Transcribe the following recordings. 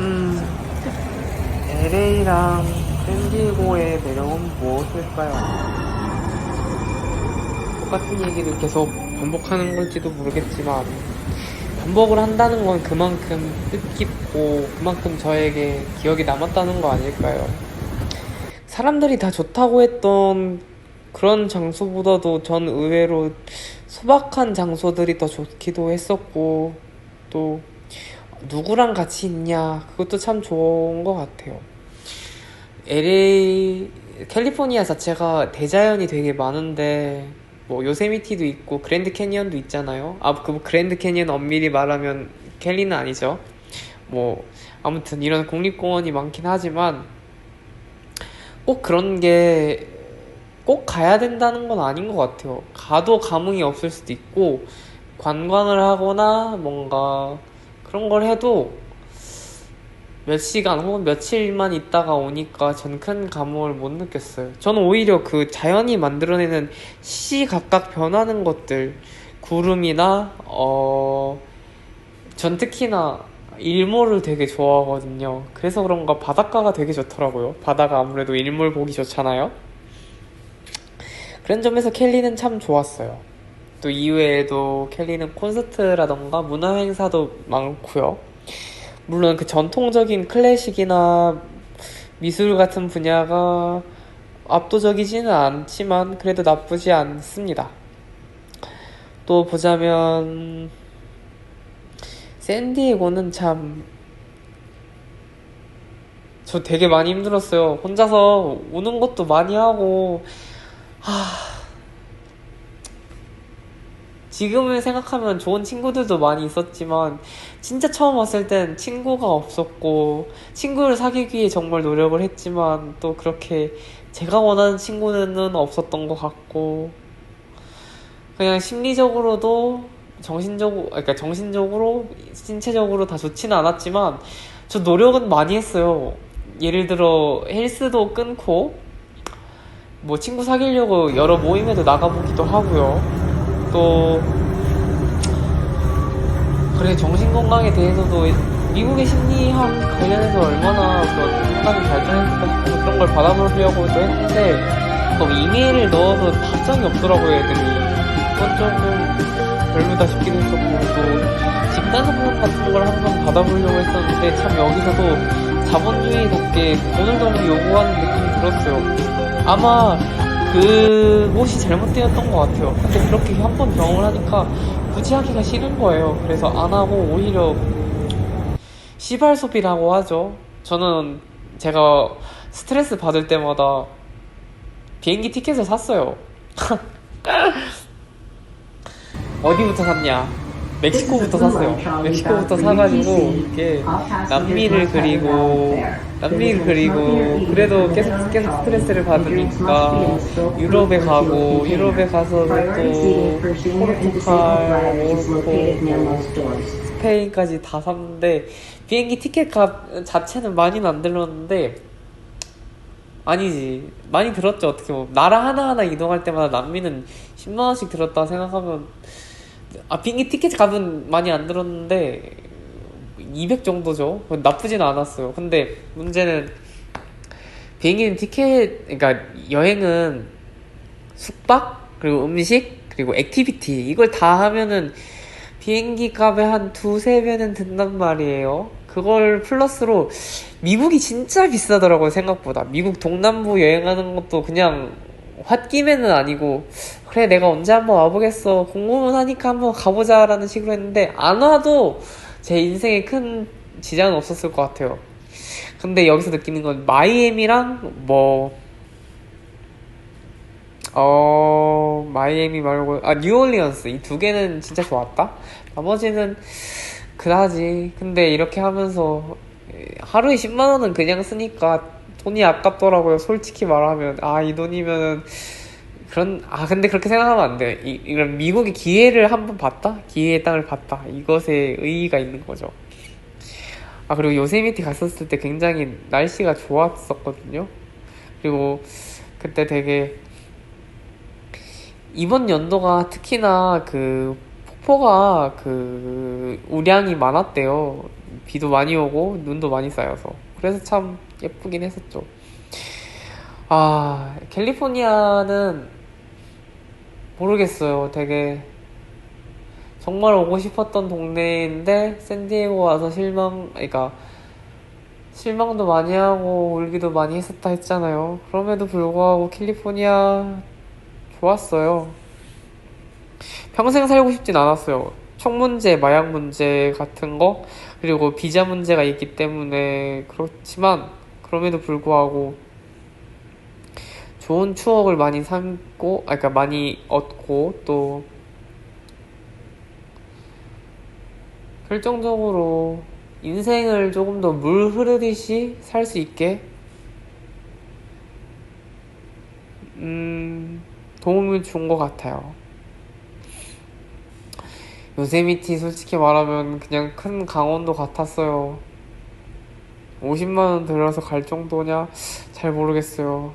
음, LA랑 샌디에고의 매력은 무엇일까요? 똑같은 얘기를 계속 반복하는 걸지도 모르겠지만, 반복을 한다는 건 그만큼 뜻깊고, 그만큼 저에게 기억이 남았다는 거 아닐까요? 사람들이 다 좋다고 했던 그런 장소보다도 전 의외로 소박한 장소들이 더 좋기도 했었고, 또, 누구랑 같이 있냐, 그것도 참 좋은 것 같아요. LA, 캘리포니아 자체가 대자연이 되게 많은데, 뭐, 요세미티도 있고, 그랜드 캐니언도 있잖아요. 아, 그 그랜드 캐니언 엄밀히 말하면 캘리는 아니죠. 뭐, 아무튼 이런 국립공원이 많긴 하지만, 꼭 그런 게, 꼭 가야 된다는 건 아닌 것 같아요. 가도 감흥이 없을 수도 있고, 관광을 하거나 뭔가 그런 걸 해도 몇 시간 혹은 며칠만 있다가 오니까 전 큰 감흥을 못 느꼈어요. 저는 오히려 그 자연이 만들어내는 시시각각 변하는 것들, 구름이나, 어, 전 특히나 일몰을 되게 좋아하거든요. 그래서 그런가 바닷가가 되게 좋더라고요. 바다가 아무래도 일몰 보기 좋잖아요. 그런 점에서 켈리는 참 좋았어요. 또 이외에도 켈리는 콘서트라던가 문화 행사도 많고요. 물론 그 전통적인 클래식이나 미술 같은 분야가 압도적이지는 않지만 그래도 나쁘지 않습니다. 또 보자면 샌디에고는 참 저 되게 많이 힘들었어요. 혼자서 우는 것도 많이 하고 하... 지금을 생각하면 좋은 친구들도 많이 있었지만 진짜 처음 왔을 땐 친구가 없었고 친구를 사귀기 위해 정말 노력을 했지만 또 그렇게 제가 원하는 친구는 없었던 것 같고 그냥 심리적으로도 정신적으로 그러니까 정신적으로 신체적으로 다 좋지는 않았지만 저 노력은 많이 했어요. 예를 들어 헬스도 끊고 뭐 친구 사귀려고 여러 모임에도 나가보기도 하고요. 또 그래 정신 건강에 대해서도 미국의 심리학 관련해서 얼마나 그런 생각이 발전했을까 그런 걸 받아보려고도 했는데 또 이메일을 넣어서 답장이 없더라고요 애들이. 그건 조금 별로다 싶기도 했었고 또 집단 선물 같은 걸 한번 받아보려고 했었는데 참 여기서도 자본주의답게 돈을 너무 요구하는 느낌이 들었어요. 아마 그 곳이 잘못되었던 것 같아요. 근데 그렇게 한 번 경험을 하니까 굳이 하기가 싫은 거예요. 그래서 안 하고 오히려 시발 소비라고 하죠. 저는 제가 스트레스 받을 때마다 비행기 티켓을 샀어요. 어디부터 샀냐? 멕시코부터 샀어요. 멕시코부터 사가지고 이게 남미를 그리고 남미를 그리고 그래도 계속 계속 스트레스를 받으니까 유럽에 가고 유럽에 가서 또 포르투갈, 모로코, 스페인까지 다 샀는데 비행기 티켓 값 자체는 많이는 안 들었는데 아니지. 많이 들었죠. 어떻게 보면. 나라 하나하나 이동할 때마다 남미는 10만 원씩 들었다 생각하면 아 비행기 티켓 값은 많이 안 들었는데 200 정도죠. 나쁘진 않았어요. 근데 문제는 비행기는 티켓 그러니까 여행은 숙박 그리고 음식 그리고 액티비티 이걸 다 하면은 비행기 값의 한 두세 배는 든단 말이에요. 그걸 플러스로 미국이 진짜 비싸더라고요 생각보다 미국 동남부 여행하는 것도 그냥 홧김에는 아니고 그래 내가 언제 한번 와보겠어 공부만 하니까 한번 가보자 라는 식으로 했는데 안 와도 제 인생에 큰 지장은 없었을 것 같아요 근데 여기서 느끼는 건 마이애미랑 뭐 어, 마이애미 말고, 아, 뉴올리언스. 이 두 개는 진짜 좋았다? 나머지는 그다지. 근데 이렇게 하면서 하루에 10만원은 그냥 쓰니까 돈이 아깝더라고요. 솔직히 말하면. 아, 이 돈이면은, 그런, 아, 근데 그렇게 생각하면 안 돼. 이, 이런 미국의 기회를 한번 봤다? 기회의 땅을 봤다. 이것에 의의가 있는 거죠. 아, 그리고 요세미티 갔었을 때 굉장히 날씨가 좋았었거든요. 그리고 그때 되게, 이번 연도가 특히나 그 폭포가 그 우량이 많았대요. 비도 많이 오고 눈도 많이 쌓여서 그래서 참 예쁘긴 했었죠. 아 캘리포니아는 모르겠어요. 되게 정말 오고 싶었던 동네인데 샌디에고 와서 실망, 그러니까 실망도 많이 하고 울기도 많이 했었다 했잖아요. 그럼에도 불구하고 캘리포니아 좋았어요. 평생 살고 싶진 않았어요. 총 문제, 마약 문제 같은 거, 그리고 비자 문제가 있기 때문에 그렇지만, 그럼에도 불구하고 좋은 추억을 많이 삼고, 아, 그러니까 많이 얻고, 또, 결정적으로 인생을 조금 더 물 흐르듯이 살 수 있게, 음, 도움을 준 것 같아요. 요세미티 솔직히 말하면 그냥 큰 강원도 같았어요. 50만원 들여서 갈 정도냐? 잘 모르겠어요.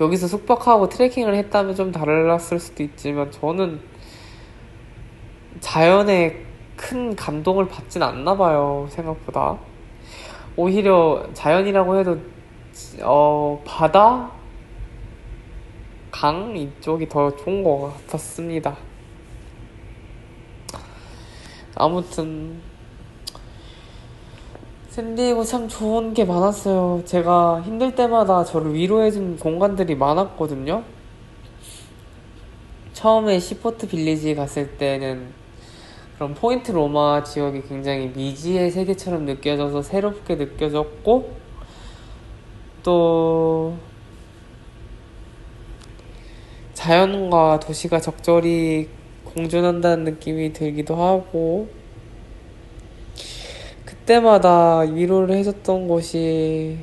여기서 숙박하고 트레킹을 했다면 좀 달랐을 수도 있지만 저는 자연에 큰 감동을 받진 않나 봐요, 생각보다. 오히려 자연이라고 해도 어, 바다? 강 이쪽이 더 좋은 것 같았습니다. 아무튼 샌디에고 참 좋은 게 많았어요. 제가 힘들 때마다 저를 위로해준 공간들이 많았거든요. 처음에 시포트 빌리지 갔을 때는 그런 포인트 로마 지역이 굉장히 미지의 세계처럼 느껴져서 새롭게 느껴졌고 또 자연과 도시가 적절히 공존한다는 느낌이 들기도 하고 그때마다 위로를 해줬던 곳이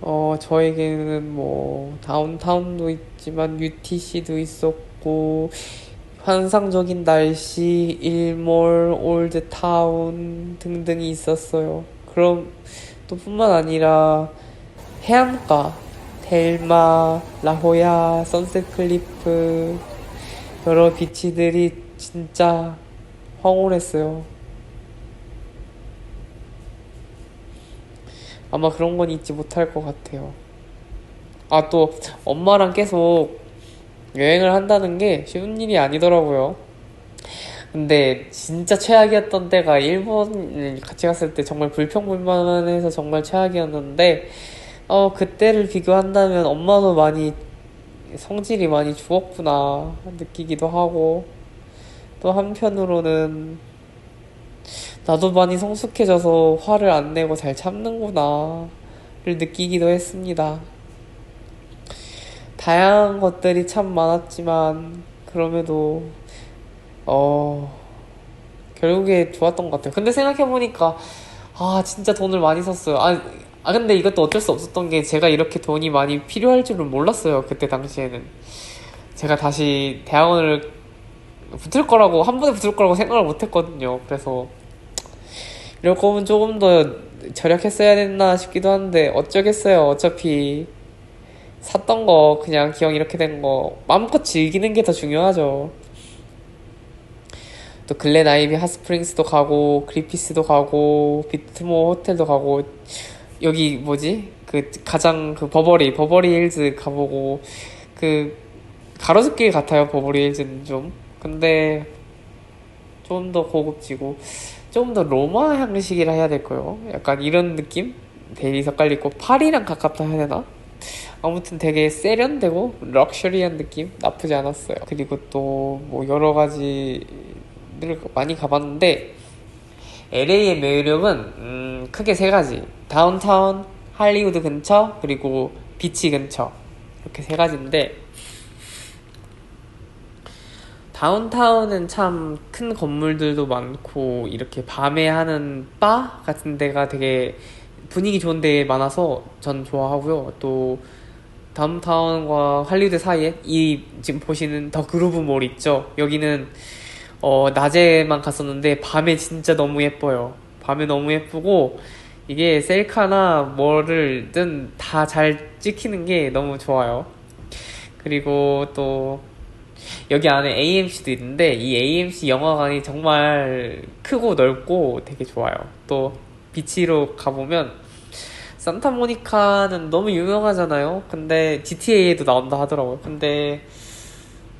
어 저에게는 뭐 다운타운도 있지만 UTC도 있었고 환상적인 날씨, 일몰, 올드타운 등등이 있었어요. 그럼 또 뿐만 아니라 해안가, 델마, 라호야, 선셋 클리프 여러 비치들이 진짜 황홀했어요. 아마 그런 건 잊지 못할 것 같아요. 아, 또 엄마랑 계속 여행을 한다는 게 쉬운 일이 아니더라고요. 근데 진짜 최악이었던 때가 일본 같이 갔을 때 정말 불평불만해서 정말 최악이었는데 어 그때를 비교한다면 엄마도 많이 성질이 많이 죽었구나 느끼기도 하고 또 한편으로는 나도 많이 성숙해져서 화를 안 내고 잘 참는구나 를 느끼기도 했습니다. 다양한 것들이 참 많았지만 그럼에도 어 결국에 좋았던 것 같아요. 근데 생각해보니까 아 진짜 돈을 많이 썼어요. 아, 아 근데 이것도 어쩔 수 없었던 게 제가 이렇게 돈이 많이 필요할 줄은 몰랐어요. 그때 당시에는 제가 다시 대학원을 붙을 거라고 한 번에 붙을 거라고 생각을 못 했거든요. 그래서 이럴 거면 조금 더 절약했어야 됐나 싶기도 한데 어쩌겠어요. 어차피 샀던 거 그냥 기억 이렇게 된 거 마음껏 즐기는 게 더 중요하죠. 또 글렌 아이비 핫스프링스도 가고 그리피스도 가고 비트모 호텔도 가고 여기 뭐지 그 가장 그 버버리 버버리 힐즈 가보고 그 가로수길 같아요 버버리 힐즈는 좀 근데 좀 더 고급지고 좀 더 로마 형식이라 해야 될까요? 약간 이런 느낌? 대리 섞갈리 있고 파리랑 가깝다 해야 되나? 아무튼 되게 세련되고 럭셔리한 느낌 나쁘지 않았어요. 그리고 또 뭐 여러 가지를 많이 가봤는데 LA의 매력은 음, 크게 세 가지. 다운타운, 할리우드 근처, 그리고 비치 근처 이렇게 세 가지인데 다운타운은 참 큰 건물들도 많고 이렇게 밤에 하는 바 같은 데가 되게 분위기 좋은 데 많아서 전 좋아하고요. 또 다운타운과 할리우드 사이에 이 지금 보시는 더 그루브 몰 있죠. 여기는 어 낮에만 갔었는데 밤에 진짜 너무 예뻐요. 밤에 너무 예쁘고 이게 셀카나 뭐를든 다 잘 찍히는 게 너무 좋아요. 그리고 또 여기 안에 AMC도 있는데 이 AMC 영화관이 정말 크고 넓고 되게 좋아요. 또 비치로 가보면 산타모니카는 너무 유명하잖아요. 근데 GTA에도 나온다 하더라고요. 근데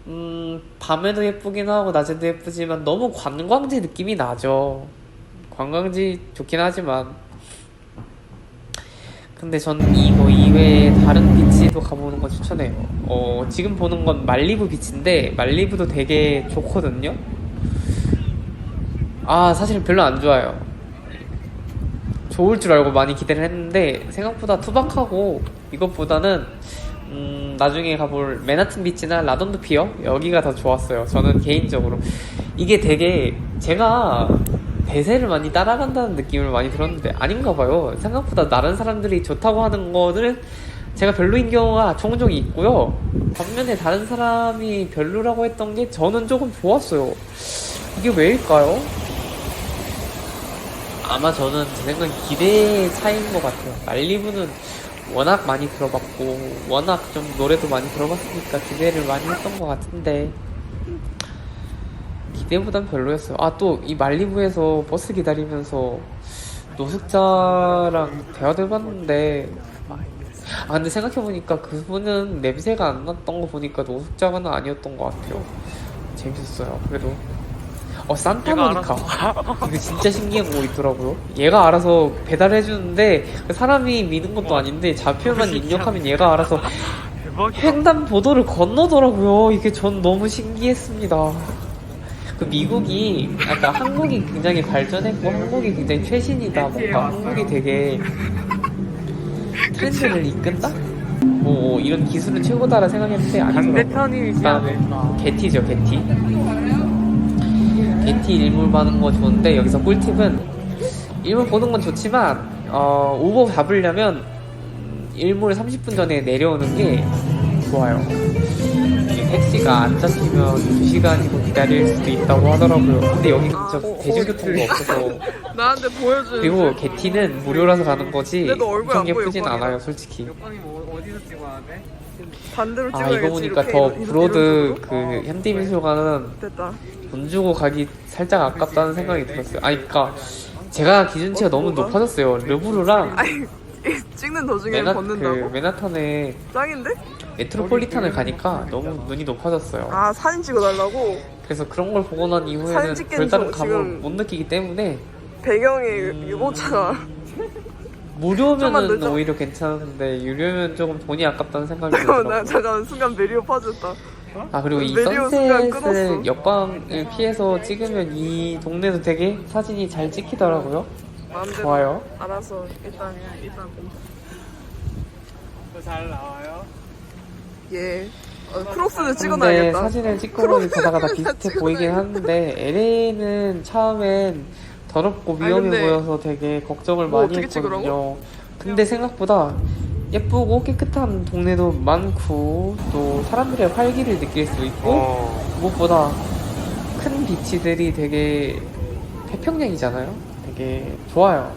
음, 밤에도 예쁘긴 하고 낮에도 예쁘지만 너무 관광지 느낌이 나죠. 관광지 좋긴 하지만 근데 전 이거 이외에 다른 비치도 가보는 거 추천해요. 어, 지금 보는 건 말리부 비치인데 말리부도 되게 좋거든요. 아, 사실 별로 안 좋아요. 좋을 줄 알고 많이 기대를 했는데 생각보다 투박하고 이것보다는 음, 나중에 가볼 맨하튼 비치나 라돈드 피어 여기가 더 좋았어요. 저는 개인적으로 이게 되게 제가 대세를 많이 따라간다는 느낌을 많이 들었는데 아닌가 봐요. 생각보다 다른 사람들이 좋다고 하는 거는 제가 별로인 경우가 종종 있고요. 반면에 다른 사람이 별로라고 했던 게 저는 조금 좋았어요. 이게 왜일까요? 아마 저는 제 생각엔 기대의 차이인 것 같아요. 말리부는 워낙 많이 들어봤고, 워낙 좀 노래도 많이 들어봤으니까 기대를 많이 했던 것 같은데, 기대보단 별로였어요. 아, 또 이 말리부에서 버스 기다리면서 노숙자랑 대화도 해봤는데, 아, 근데 생각해보니까 그분은 냄새가 안 났던 거 보니까 노숙자는 아니었던 것 같아요. 재밌었어요. 그래도. 어, 산타모니카. 이거 진짜 신기한 거 있더라고요. 얘가 알아서 배달해주는데, 그 사람이 미는 것도 아닌데, 좌표만 입력하면 얘가 알아서 횡단 보도를 건너더라고요. 이게 전 너무 신기했습니다. 그 미국이 약간 한국이 굉장히 발전했고 한국이 굉장히 최신이다. 뭔가 한국이 되게 트렌드를 이끈다? 뭐 이런 기술은 최고다라 생각했는데 아니더라고요. 일단 게티죠, 게티. 게티 일몰 보는 거 좋은데 여기서 꿀팁은 일몰 보는 건 좋지만 어, 우버 잡으려면 일몰 30분 전에 내려오는 게 좋아요. 택시가 안 잡히면 2시간이고 기다릴 수도 있다고 하더라고요. 근데 여기 근처 대중교통도 없어서 나한테 보여주는 그리고 게티는 무료라서 가는 거지 얼굴 안 엄청 보여, 예쁘진 오빠가. 않아요, 솔직히. 반대로 아 찍어야지 이거 보니까 이렇게, 더 이렇게, 브로드 이런 그 식으로? 현대미술관은 됐다 돈 주고 가기 살짝 아깝다는 생각이 들었어요. 아니, 그니까, 제가 기준치가 너무 뭐가? 높아졌어요. 르브르랑 아니 찍는 도중에 그, 벗는다고? 메나탄에 짱인데? 메트로폴리탄을 가니까 너무 눈이 높아졌어요. 아 사진 찍어달라고? 그래서 그런 걸 보고 난 이후에는 별다른 저- 감을 지금- 못 느끼기 때문에 배경에 음. 유모차가 좀만 무료면은 늦어. 오히려 괜찮은데 유료면 조금 돈이 아깝다는 생각이 잠깐만 나 들더라고요. 잠깐 순간 메리오 빠졌다 아 그리고 이 순간 선셋을. 역광을 피해서 찍으면 이 동네도 되게 사진이 잘 찍히더라고요. 마음대로 좋아요. 알아서 일단 일단 잘 나와요? 예 어, 크록스를 근데 찍어놔야겠다 사진을 찍고 보니 바다가 다 비슷해 찍어놔야겠다. 보이긴 하는데 LA는 처음엔 더럽고 아니, 위험해 근데 보여서 되게 걱정을 뭐 많이 어떻게 했거든요. 찍으라고? 근데 생각보다 예쁘고 깨끗한 동네도 많고 또 사람들의 활기를 느낄 수 있고 어. 무엇보다 큰 비치들이 되게 태평양이잖아요. 되게 좋아요.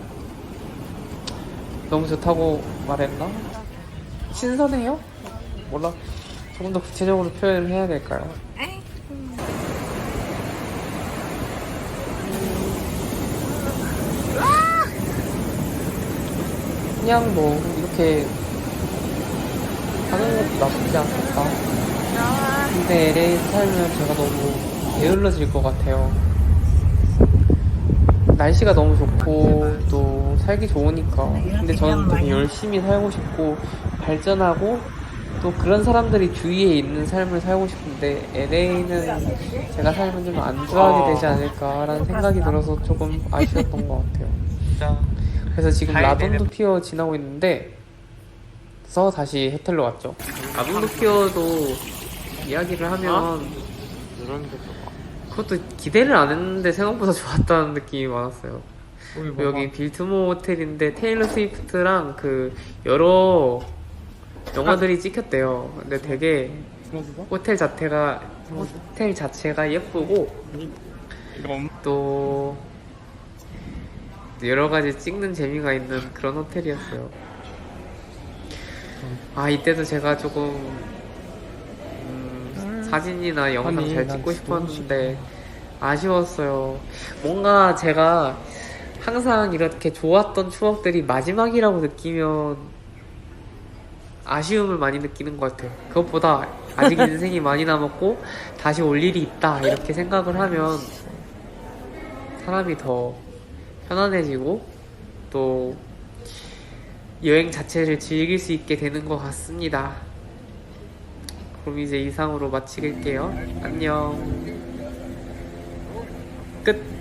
너무 좋다고 말했나? 신선해요? 몰라. 조금 더 구체적으로 표현을 해야 될까요? 그냥 뭐 이렇게 하는 것도 나쁘지 않겠다. 근데 LA에서 살면 제가 너무 게을러질 것 같아요. 날씨가 너무 좋고 또 살기 좋으니까. 근데 저는 되게 열심히 살고 싶고 발전하고 또 그런 사람들이 주위에 있는 삶을 살고 싶은데 LA는 제가 살면 좀 안주하게 되지 않을까라는 생각이 들어서 조금 아쉬웠던 것 같아요. 진짜 그래서 지금 라돈도 피어 지나고 있는데 그래서 다시 호텔로 왔죠. 라돈도 피어도 이야기를 하면 좋아. 그것도 기대를 안 했는데 생각보다 좋았다는 느낌이 많았어요. 여기 그 여기 빌트모 호텔인데 테일러 스위프트랑 그 여러 영화들이 찍혔대요. 근데 되게 호텔 자체가 호텔 자체가 예쁘고 또 여러 가지 찍는 재미가 있는 그런 호텔이었어요. 아 이때도 제가 조금 음, 사진이나 영상 아니, 잘난 찍고 싶었는데 아쉬웠어요. 뭔가 제가 항상 이렇게 좋았던 추억들이 마지막이라고 느끼면 아쉬움을 많이 느끼는 것 같아요. 그것보다 아직 인생이 많이 남았고 다시 올 일이 있다 이렇게 생각을 하면 사람이 더 편안해지고 또 여행 자체를 즐길 수 있게 되는 것 같습니다. 그럼 이제 이상으로 마치겠게요. 안녕. 끝.